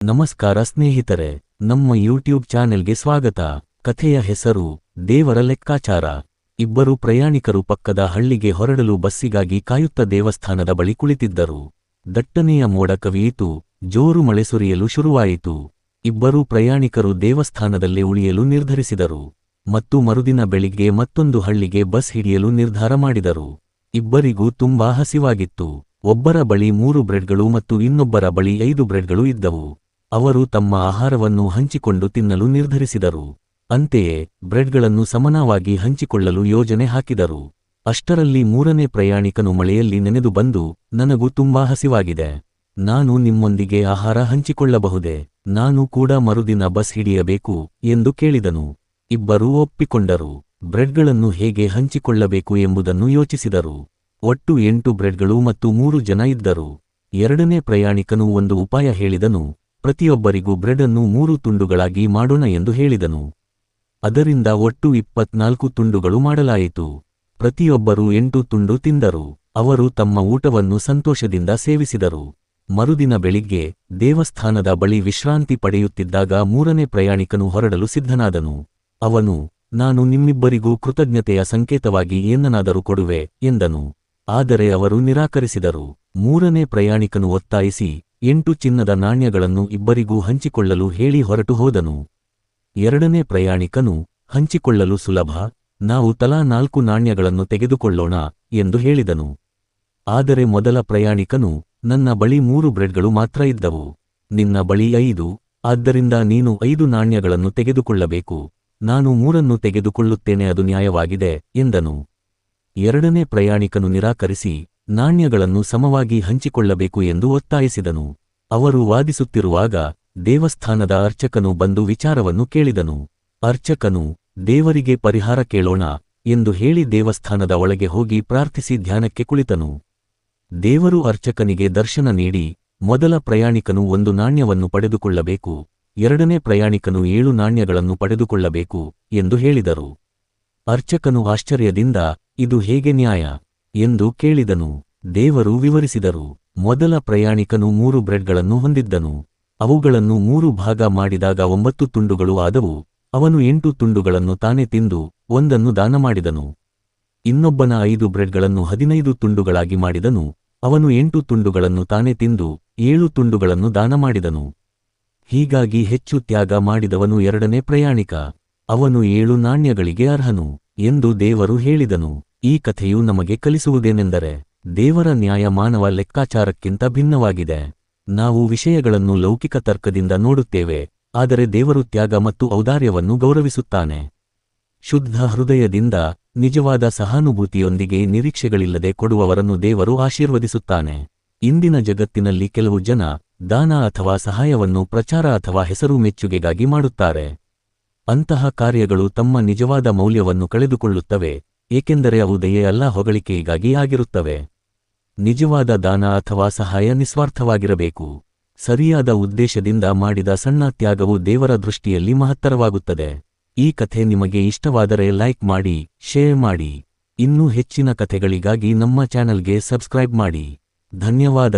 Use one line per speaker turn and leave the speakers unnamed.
ನಮಸ್ಕಾರ ಸ್ನೇಹಿತರೆ, ನಮ್ಮ ಯೂಟ್ಯೂಬ್ ಚಾನೆಲ್ಗೆ ಸ್ವಾಗತ. ಕಥೆಯ ಹೆಸರು, ದೇವರ ಲೆಕ್ಕಾಚಾರ. ಇಬ್ಬರು ಪ್ರಯಾಣಿಕರು ಪಕ್ಕದ ಹಳ್ಳಿಗೆ ಹೊರಡಲು ಬಸ್ಸಿಗಾಗಿ ಕಾಯುತ್ತ ದೇವಸ್ಥಾನದ ಬಳಿ ಕುಳಿತಿದ್ದರು. ದಟ್ಟನೆಯ ಮೋಡ ಕವಿಯಿತು, ಜೋರು ಮಳೆ ಸುರಿಯಲು ಶುರುವಾಯಿತು. ಇಬ್ಬರೂ ಪ್ರಯಾಣಿಕರು ದೇವಸ್ಥಾನದಲ್ಲೇ ಉಳಿಯಲು ನಿರ್ಧರಿಸಿದರು. ಮತ್ತು ಮರುದಿನ ಬೆಳಿಗ್ಗೆ ಮತ್ತೊಂದು ಹಳ್ಳಿಗೆ ಬಸ್ ಹಿಡಿಯಲು ನಿರ್ಧಾರ ಮಾಡಿದರು. ಇಬ್ಬರಿಗೂ ತುಂಬಾ ಹಸಿವಾಗಿತ್ತು. ಒಬ್ಬರ ಬಳಿ ಮೂರು ಬ್ರೆಡ್ಗಳು ಮತ್ತು ಇನ್ನೊಬ್ಬರ ಬಳಿ ಐದು ಬ್ರೆಡ್ಗಳು ಇದ್ದವು. ಅವರು ತಮ್ಮ ಆಹಾರವನ್ನು ಹಂಚಿಕೊಂಡು ತಿನ್ನಲು ನಿರ್ಧರಿಸಿದರು. ಅಂತೆಯೇ, ಬ್ರೆಡ್ಗಳನ್ನು ಸಮನಾವಾಗಿ ಹಂಚಿಕೊಳ್ಳಲು ಯೋಜನೆ ಹಾಕಿದರು. ಅಷ್ಟರಲ್ಲಿ ಮೂರನೇ ಪ್ರಯಾಣಿಕನು ಮಳೆಯಲ್ಲಿ ನೆನೆದು ಬಂದು, ನನಗೂ ತುಂಬಾ ಹಸಿವಾಗಿದೆ. ನಾನು ನಿಮ್ಮೊಂದಿಗೆ ಆಹಾರ ಹಂಚಿಕೊಳ್ಳಬಹುದೇ? ನಾನು ಕೂಡ ಮರುದಿನ ಬಸ್ ಹಿಡಿಯಬೇಕು ಎಂದು ಕೇಳಿದನು. ಇಬ್ಬರೂ ಒಪ್ಪಿಕೊಂಡರು. ಬ್ರೆಡ್ಗಳನ್ನು ಹೇಗೆ ಹಂಚಿಕೊಳ್ಳಬೇಕು ಎಂಬುದನ್ನು ಯೋಚಿಸಿದರು. ಒಟ್ಟು ಎಂಟು ಬ್ರೆಡ್ಗಳು ಮತ್ತು ಮೂರು ಜನ ಇದ್ದರು. ಎರಡನೇ ಪ್ರಯಾಣಿಕನು ಒಂದು ಉಪಾಯ ಹೇಳಿದನು. ಪ್ರತಿಯೊಬ್ಬರಿಗೂ ಬ್ರೆಡ್ ಅನ್ನು ಮೂರು ತುಂಡುಗಳಾಗಿ ಮಾಡೋಣ ಎಂದು ಹೇಳಿದನು. ಅದರಿಂದ ಒಟ್ಟು ಇಪ್ಪತ್ನಾಲ್ಕು ತುಂಡುಗಳು ಮಾಡಲಾಯಿತು. ಪ್ರತಿಯೊಬ್ಬರೂ ಎಂಟು ತುಂಡು ತಿಂದರು. ಅವರು ತಮ್ಮ ಊಟವನ್ನು ಸಂತೋಷದಿಂದ ಸೇವಿಸಿದರು. ಮರುದಿನ ಬೆಳಿಗ್ಗೆ ದೇವಸ್ಥಾನದ ಬಳಿ ವಿಶ್ರಾಂತಿ ಪಡೆಯುತ್ತಿದ್ದಾಗ ಮೂರನೇ ಪ್ರಯಾಣಿಕನು ಹೊರಡಲು ಸಿದ್ಧನಾದನು. ಅವನು, ನಾನು ನಿಮ್ಮಿಬ್ಬರಿಗೂ ಕೃತಜ್ಞತೆಯ ಸಂಕೇತವಾಗಿ ಏನನಾದರೂ ಕೊಡುವೆ, ಎಂದನು. ಆದರೆ ಅವರು ನಿರಾಕರಿಸಿದರು. ಮೂರನೇ ಪ್ರಯಾಣಿಕನು ಒತ್ತಾಯಿಸಿ ಎಂಟು ಚಿನ್ನದ ನಾಣ್ಯಗಳನ್ನು ಇಬ್ಬರಿಗೂ ಹಂಚಿಕೊಳ್ಳಲು ಹೇಳಿ ಹೊರಟು ಹೋದನು. ಎರಡನೇ ಪ್ರಯಾಣಿಕನು, ಹಂಚಿಕೊಳ್ಳಲು ಸುಲಭ, ನಾವು ತಲಾ ನಾಲ್ಕು ನಾಣ್ಯಗಳನ್ನು ತೆಗೆದುಕೊಳ್ಳೋಣ, ಎಂದು ಹೇಳಿದನು. ಆದರೆ ಮೊದಲ ಪ್ರಯಾಣಿಕನು, ನನ್ನ ಬಳಿ ಮೂರು ಬ್ರೆಡ್ಗಳು ಮಾತ್ರ ಇದ್ದವು. ನಿನ್ನ ಬಳಿ ಐದು, ಆದ್ದರಿಂದ ನೀನು ಐದು ನಾಣ್ಯಗಳನ್ನು ತೆಗೆದುಕೊಳ್ಳಬೇಕು. ನಾನು ಮೂರನ್ನು ತೆಗೆದುಕೊಳ್ಳುತ್ತೇನೆ, ಅದು ನ್ಯಾಯವಾಗಿದೆ, ಎಂದನು. ಎರಡನೇ ಪ್ರಯಾಣಿಕನು ನಿರಾಕರಿಸಿ ನಾಣ್ಯಗಳನ್ನು ಸಮವಾಗಿ ಹಂಚಿಕೊಳ್ಳಬೇಕು ಎಂದು ಒತ್ತಾಯಿಸಿದನು. ಅವರು ವಾದಿಸುತ್ತಿರುವಾಗ ದೇವಸ್ಥಾನದ ಅರ್ಚಕನು ಬಂದು ವಿಚಾರವನ್ನು ಕೇಳಿದನು. ಅರ್ಚಕನು, ದೇವರಿಗೆ ಪರಿಹಾರ ಕೇಳೋಣ ಎಂದು ಹೇಳಿ ದೇವಸ್ಥಾನದ ಒಳಗೆ ಹೋಗಿ ಪ್ರಾರ್ಥಿಸಿ ಧ್ಯಾನಕ್ಕೆ ಕುಳಿತನು. ದೇವರು ಅರ್ಚಕನಿಗೆ ದರ್ಶನ ನೀಡಿ, ಮೊದಲ ಪ್ರಯಾಣಿಕನು ಒಂದು ನಾಣ್ಯವನ್ನು ಪಡೆದುಕೊಳ್ಳಬೇಕು, ಎರಡನೇ ಪ್ರಯಾಣಿಕನು ಏಳು ನಾಣ್ಯಗಳನ್ನು ಪಡೆದುಕೊಳ್ಳಬೇಕು ಎಂದು ಹೇಳಿದರು. ಅರ್ಚಕನು ಆಶ್ಚರ್ಯದಿಂದ, ಇದು ಹೇಗೆ ನ್ಯಾಯ? ಎಂದು ಕೇಳಿದನು. ದೇವರು ವಿವರಿಸಿದರು, ಮೊದಲ ಪ್ರಯಾಣಿಕನು ಮೂರು ಬ್ರೆಡ್ಗಳನ್ನು ಹೊಂದಿದ್ದನು. ಅವುಗಳನ್ನು ಮೂರು ಭಾಗ ಮಾಡಿದಾಗ ಒಂಬತ್ತು ತುಂಡುಗಳು ಆದವು. ಅವನು ಎಂಟು ತುಂಡುಗಳನ್ನು ತಾನೇ ತಿಂದು ಒಂದನ್ನು ದಾನ ಮಾಡಿದನು ಇನ್ನೊಬ್ಬನ ಐದು ಬ್ರೆಡ್ಗಳನ್ನು ಹದಿನೈದು ತುಂಡುಗಳಾಗಿ ಮಾಡಿದನು. ಅವನು ಎಂಟು ತುಂಡುಗಳನ್ನು ತಾನೇ ತಿಂದು ಏಳು ತುಂಡುಗಳನ್ನು ದಾನ ಮಾಡಿದನು ಹೀಗಾಗಿ ಹೆಚ್ಚು ತ್ಯಾಗ ಮಾಡಿದವನು ಎರಡನೇ ಪ್ರಯಾಣಿಕ. ಅವನು ಏಳು ನಾಣ್ಯಗಳಿಗೆ ಅರ್ಹನು ಎಂದು ದೇವರು ಹೇಳಿದನು. ಈ ಕಥೆಯು ನಮಗೆ ಕಲಿಸುವುದೇನೆಂದರೆ ದೇವರ ನ್ಯಾಯ ಮಾನವ ಲೆಕ್ಕಾಚಾರಕ್ಕಿಂತ ಭಿನ್ನವಾಗಿದೆ. ನಾವು ವಿಷಯಗಳನ್ನು ಲೌಕಿಕ ತರ್ಕದಿಂದ ನೋಡುತ್ತೇವೆ, ಆದರೆ ದೇವರು ತ್ಯಾಗ ಮತ್ತು ಔದಾರ್ಯವನ್ನು ಗೌರವಿಸುತ್ತಾನೆ. ಶುದ್ಧ ಹೃದಯದಿಂದ ನಿಜವಾದ ಸಹಾನುಭೂತಿಯೊಂದಿಗೆ ನಿರೀಕ್ಷೆಗಳಿಲ್ಲದೆ ಕೊಡುವವರನ್ನು ದೇವರು ಆಶೀರ್ವದಿಸುತ್ತಾನೆ. ಇಂದಿನ ಜಗತ್ತಿನಲ್ಲಿ ಕೆಲವು ಜನ ದಾನ ಅಥವಾ ಸಹಾಯವನ್ನು ಪ್ರಚಾರ ಅಥವಾ ಹೆಸರು ಮೆಚ್ಚುಗೆಗಾಗಿ ಮಾಡುತ್ತಾರೆ. ಅಂತಹ ಕಾರ್ಯಗಳು ತಮ್ಮ ನಿಜವಾದ ಮೌಲ್ಯವನ್ನು ಕಳೆದುಕೊಳ್ಳುತ್ತವೆ ಏಕೆಂದರೆ ಅವು ದಯೆಯಲ್ಲ ಹೊಗಳಿಕೆಗಾಗಿ ಆಗಿರುತ್ತವೆ. ನಿಜವಾದ ದಾನ ಅಥವಾ ಸಹಾಯ ನಿಸ್ವಾರ್ಥವಾಗಿರಬೇಕು. ಸರಿಯಾದ ಉದ್ದೇಶದಿಂದ ಮಾಡಿದ ಸಣ್ಣ ತ್ಯಾಗವು ದೇವರ ದೃಷ್ಟಿಯಲ್ಲಿ ಮಹತ್ತರವಾಗುತ್ತದೆ. ಈ ಕಥೆ ನಿಮಗೆ ಇಷ್ಟವಾದರೆ ಲೈಕ್ ಮಾಡಿ, ಶೇರ್ ಮಾಡಿ. ಇನ್ನೂ ಹೆಚ್ಚಿನ ಕಥೆಗಳಿಗಾಗಿ ನಮ್ಮ ಚಾನಲ್ಗೆ ಸಬ್ಸ್ಕ್ರೈಬ್ ಮಾಡಿ. ಧನ್ಯವಾದ